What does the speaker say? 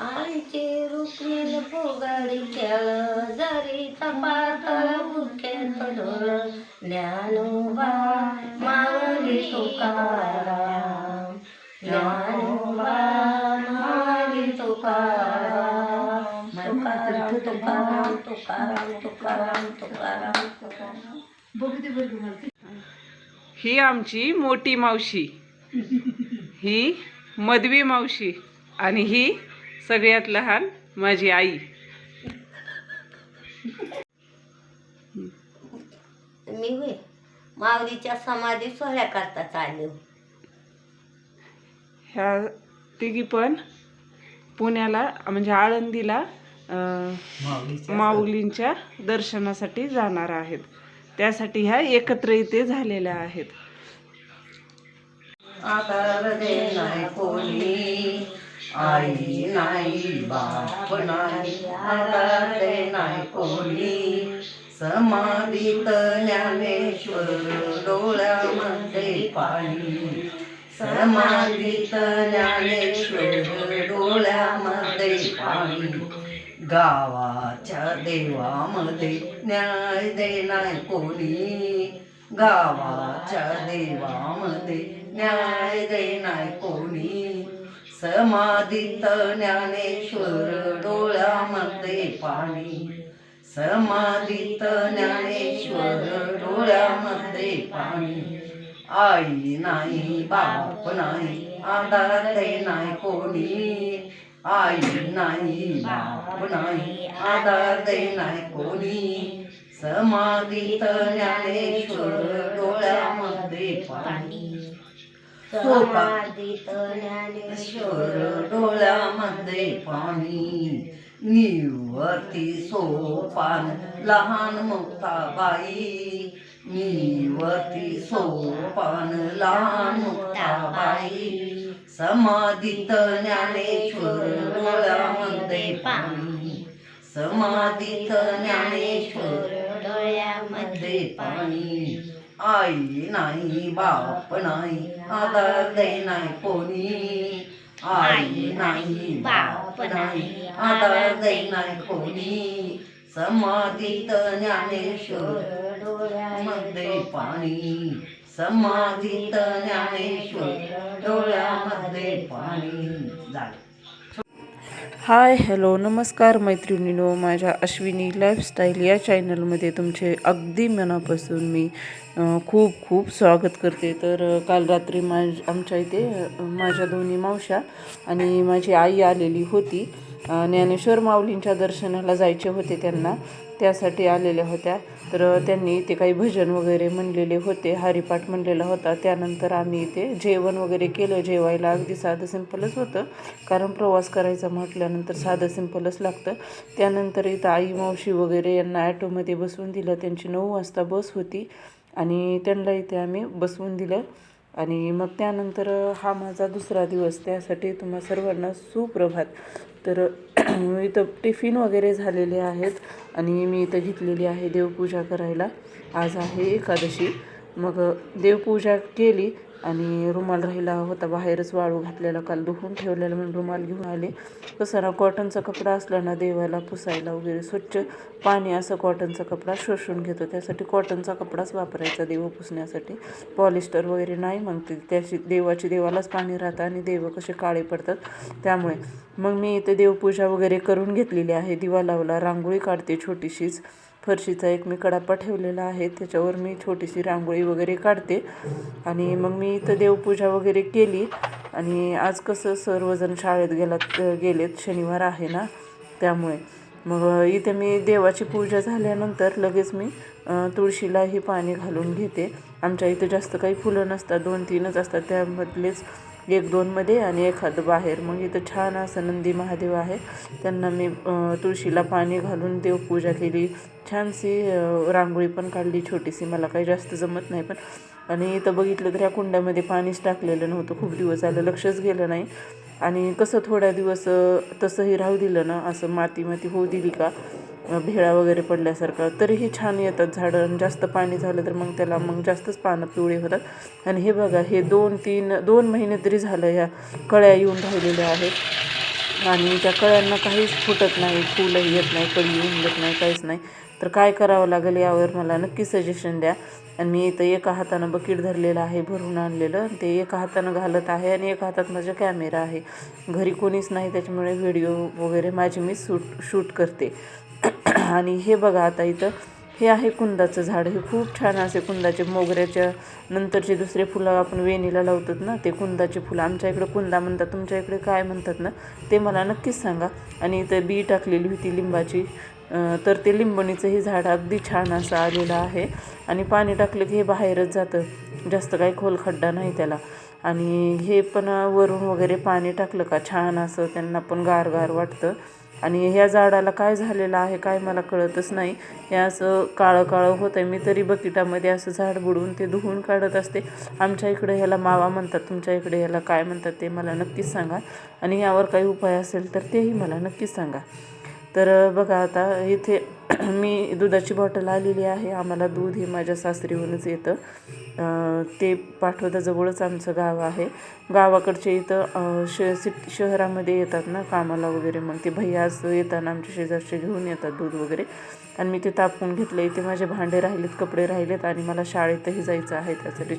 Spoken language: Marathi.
आईचे रुक्मिण फुगाडी खेळ जरी तपातळ बुक्यात ढोळ ज्ञानोबा मागली तुकाराम. ज्ञानोबा मागली तुकाराम. तुकाराम तुकाराम तुकाराम तुकाराम तुकाराम तुकाराम. ही आमची मोठी मावशी. ही मधवी मावशी आणि ही सगळ्यात लहान माझी आई. मी होय. माऊलीच्या समाधी सोहळ्या करता चाललो ह्या. तिघी पण पुण्याला म्हणजे आळंदीला माऊलींच्या दर्शनासाठी जाणार आहेत. त्यासाठी ह्या एकत्र इथे झालेल्या आहेत. कोणी. आई नाही बाप नाही आकार नाही कोणी समाधीत ज्ञानेश्वर डोळ्यामध्ये पाणी. समाधीत ज्ञानेश्वर डोळ्यामध्ये पाणी. गावाच्या देवामध्ये न्याय देणार कोणी? गावाच्या देवामध्ये न्याय देणार कोणी? समाधित ज्ञानेश्वर डोळ्यामध्ये पाणी. समाधित ज्ञानेश्वर डोळ्यामध्ये पाणी. आई नाही बाप नाही आधार नाही कोणी. आई नाही बाप नाही आधार नाही कोणी. समाधित ज्ञानेश्वर डोळ्यामध्ये पाणी. समाधीत ज्ञानेश्वर डोळ्यामध्ये पाणी. निवती सोपान लहान मुक्ताबाई निवती सोपान लहान मुक्ताबाई समाधीत ज्ञानेश्वर डोळ्यामध्ये पाणी. समाधीत ज्ञानेश्वर डोळ्यामध्ये पाणी. आई नाही बाप नाही आधार दे नाही कोणी. आई नाही बाप नाही आधार दे नाही कोणी. समाधीत ज्ञानेश्वर डोळ्यामध्ये पाणी. समाधीत ज्ञानेश्वर डोळ्यामध्ये पाणी. झाले. हाय हॅलो नमस्कार मैत्रिणीनो माझ्या अश्विनी लाईफस्टाईल या चॅनलमध्ये तुमचे अगदी मनापासून मी खूप खूप स्वागत करते. तर काल रात्री माझ आमच्या इथे माझ्या दोन्ही मावश्या आणि माझी आई आलेली होती. ज्ञानेश्वर माऊलींच्या दर्शनाला जायचे होते त्यांना. त्यासाठी आलेल्या होत्या. तर त्यांनी इथे काही भजन वगैरे म्हणलेले होते हरिपाठ म्हणलेला होता. त्यानंतर आम्ही इथे जेवण वगैरे केलं. जेवायला अगदी साधं सिंपलच होतं. कारण प्रवास करायचा म्हटल्यानंतर साधं सिंपलच लागतं. त्यानंतर इथं आई मावशी वगैरे यांना ॲटोमध्ये बसवून दिलं. त्यांची नऊ वाजता बस होती आणि त्यांना इथे आम्ही बसवून दिलं. आणि मग त्यानंतर हा माझा दुसरा दिवस. त्यासाठी तुम्हा सर्वांना सुप्रभात. तर इथं टिफिन वगैरे झालेले आहेत आणि मी इथं घेतलेली आहे देवपूजा करायला. आज आहे एकादशी. मग देवपूजा केली आणि रुमाल राहिला होता बाहेरच वाळू घातलेला काल धुवून ठेवलेला म्हणून रुमाल घेऊन आले. कसं ना कॉटनचा कपडा असला ना देवाला पुसायला वगैरे स्वच्छ पाणी असं कॉटनचा कपडा शोषून घेतो. त्यासाठी कॉटनचा कपडाच वापरायचा देव पुसण्यासाठी. पॉलिस्टर वगैरे नाही मग ते त्याची देवाची देवालाच पाणी राहतं आणि देव कसे काळे पडतात त्यामुळे. मग मी इथे देवपूजा वगैरे करून घेतलेली आहे दिवा लावला रांगोळी काढते छोटीशीच. फरशीचा एक मी कडापा ठेवलेला आहे त्याच्यावर मी छोटीशी रांगोळी वगैरे काढते. आणि मग मी इथं देवपूजा वगैरे केली. आणि आज कसं सर्वजण शाळेत गेलात गेलेत शनिवार आहे ना त्यामुळे. मग इथे मी देवाची पूजा झाल्यानंतर लगेच मी तुळशीलाही पाणी घालून घेते. आमच्या इथं जास्त काही फुलं नसतात दोन तीनच असतात त्यामधलेच एक दोनमध्ये आणि एखादं बाहेर. मग इथं छान असं नंदी महादेव आहे. त्यांना मी तुळशीला पाणी घालून देवपूजा केली. छानशी रांगोळी पण काढली. छोटीशी मला काही जास्त जमत नाही पण आणि इथं बघितलं तर ह्या कुंड्यामध्ये पाणीच टाकलेलं नव्हतं. खूप दिवस आलं लक्षच गेलं नाही. आणि कसं थोड्या दिवस तसंही राहू दिलं ना असं माती माती होऊ दिली का? भेळा वगैरे पडल्यासारखं तरीही छान येतात झाडं. आणि जास्त पाणी झालं तर मग त्याला मग जास्तच पानं पिवळी होतात. आणि हे बघा हे दोन तीन दोन महिने तरी झालं ह्या कळ्या येऊन राहिलेल्या आहेत. आणि त्या कळ्यांना काहीच फुटत नाही फुलंही येत नाही कळी येत नाही काहीच नाही. तर काय करावं लागेल यावर मला नक्की सजेशन द्या. आणि मी इथं एका हातानं बकेट धरलेलं आहे भरून आणलेलं. ते एका हातानं घालत आहे आणि एका हातात माझा कॅमेरा आहे. घरी कोणीच नाही त्याच्यामुळे व्हिडिओ वगैरे माझी मी शूट शूट करते. आणि हे बघा आता इथं हे आहे कुंदाचं झाड. हे खूप छान असे कुंदाचे मोगऱ्याच्या नंतरचे दुसरे फुलं आपण वेणीला लावतात ना ते कुंदाचे फुलं. आमच्या इकडे कुंदा म्हणतात तुमच्या इकडे काय म्हणतात ना ते मला नक्कीच सांगा. आणि इथं बी टाकलेली होती लिंबाची तर ते लिंबणीचं हे झाड अगदी छान असं आलेलं आहे. आणि पाणी टाकलं की हे बाहेरच जातं जास्त काही खोल खड्डा नाही त्याला. आणि हे पण वरून वगैरे पाणी टाकलं का छान असं त्यांना पण गार गार वाटतं. आणि ह्या झाडाला काय झालेलं आहे काय मला कळतच नाही. हे असं काळं काळं होतं आहे मी तरी बकिटामध्ये असं झाड बुडवून ते धुवून काढत असते. आमच्या इकडे ह्याला मावा म्हणतात. तुमच्या इकडे ह्याला काय म्हणतात ते मला नक्कीच सांगा. आणि यावर काही उपाय असेल तर तेही मला नक्कीच सांगा. तर बघा आता इथे मी दुधाची बॉटल आलेली आहे. आम्हाला दूध हे माझ्या सासरीहूनच येतं. ते पाठवता जवळच आमचं गाव आहे. गावाकडचे इथं श सिट शहरामध्ये येतात ना कामाला वगैरे. मग ते भैया असं येताना आमच्या शेजारचे घेऊन येतात दूध वगैरे. आणि मी ते तापवून घेतलं इथे माझे भांडे राहिलेत कपडे राहिलेत आणि मला शाळेतही जायचं आहे. त्यासाठी